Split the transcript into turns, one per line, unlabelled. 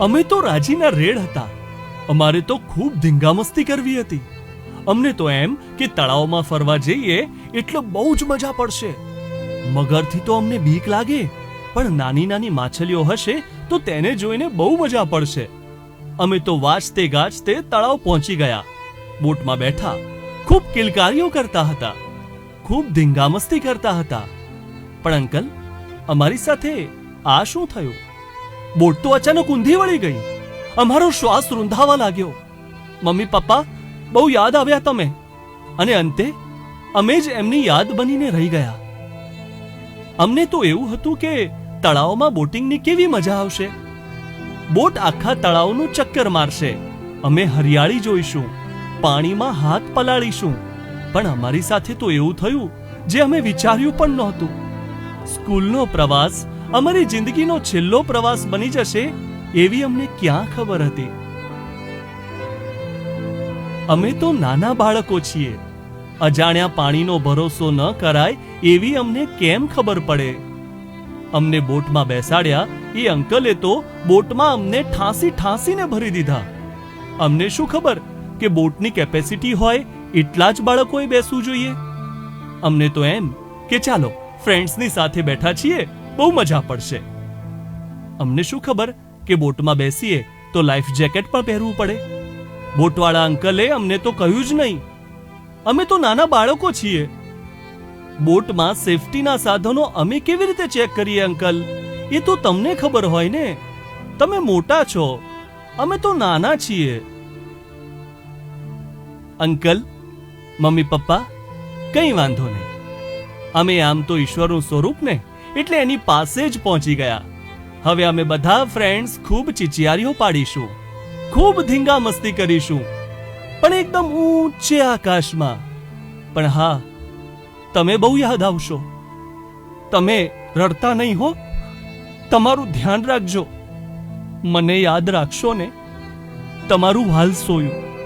અમે તો રાજીના રેડ હતા. અમારે તો ખૂબ ધીંગામસ્તી કરવી હતી. અમને તો એમ કે તળાવમાં ફરવા જઈએ એટલે બહુ જ મજા પડશે. મગરથી તો અમને બીક લાગે, પણ નાની નાની માછલીઓ હશે તો તેને જોઈને બહુ મજા પડશે. અમે તો વાંચતે ગાજતે તળાવ પહોંચી ગયા. બોટમાં બેઠા, ખૂબ કિલકારીઓ કરતા હતા, ખૂબ ધીંગામસ્તી કરતા હતા. પણ અંકલ, અમારી સાથે આ શું થયું? બોટ તો અચાનક ઊંધી વળી ગઈ. અમારો શ્વાસ રૂંધાવા લાગ્યો. મમ્મી, પપ્પા, બહુ યાદ આવ્યા તમે. અને અંતે, અમે જ એમની યાદ બનીને રહી ગયા. અમને તો એવું હતું કે તળાવમાં બોટિંગની કેવી મજા આવશે? બોટ આખા તળાવનું ચક્કર મારશે. અમે હરિયાળી જોઈશું. પાણીમાં હાથ પલાળીશું. પણ અમારી સાથે તો એવું થયું, જે અમે વિચાર્યું પણ નહોતું. સ્કૂલનો પ્રવાસ અમારી જિંદગીનો છેલ્લો પ્રવાસ બની જશે એવી અમને ક્યાં ખબર હતી? અમે તો નાના બાળકો છીએ. અજાણ્યા પાણીનો ભરોસો ન કરાય એવી અમને કેમ ખબર પડે? અમને બોટમાં બેસાડ્યા એ અંકલે તો બોટમાં અમને ઠાંસી ઠાંસીને ભરી દીધા. અમને શું ખબર કે બોટની કેપેસિટી હોય એટલા જ બાળકોએ બેસવું જોઈએ? અમને તો એમ કે ચાલો, ફ્રેન્ડ્સની સાથે બેઠા છીએ બહુ મજા પડશે. અમને શું ખબર કે બોટમાં બેસીએ તો લાઈફ જેકેટ પણ પહેરવું પડે? બોટવાળા અંકલે અમને તો કહ્યું જ નહીં. અમે તો નાના બાળકો છીએ. બોટમાં સેફટીના સાધનો અમે કેવી રીતે ચેક કરીએ અંકલ? એ તો તમને ખબર હોય ને. તમે મોટા છો. અમે તો નાના છીએ. અંકલ, મમ્મી પપ્પા, કંઈ વાંધો નહીં. અમે આમ તો ઈશ્વરનું સ્વરૂપ ને એટલે એની પાસે જ પહોંચી ગયા. હવે અમે બધા ફ્રેન્ડ્સ ખૂબ ચિચિયારીઓ પાડીશું. ખૂબ ધીંગા મસ્તી કરીશું. પણ એકદમ ઊંચે આકાશમાં. પણ હા, તમે બહુ યાદ આવશો. તમે રડતા નહીં હો. તમારું ધ્યાન રાખજો. મને યાદ રાખશો ને. તમારું હાલ સોયું.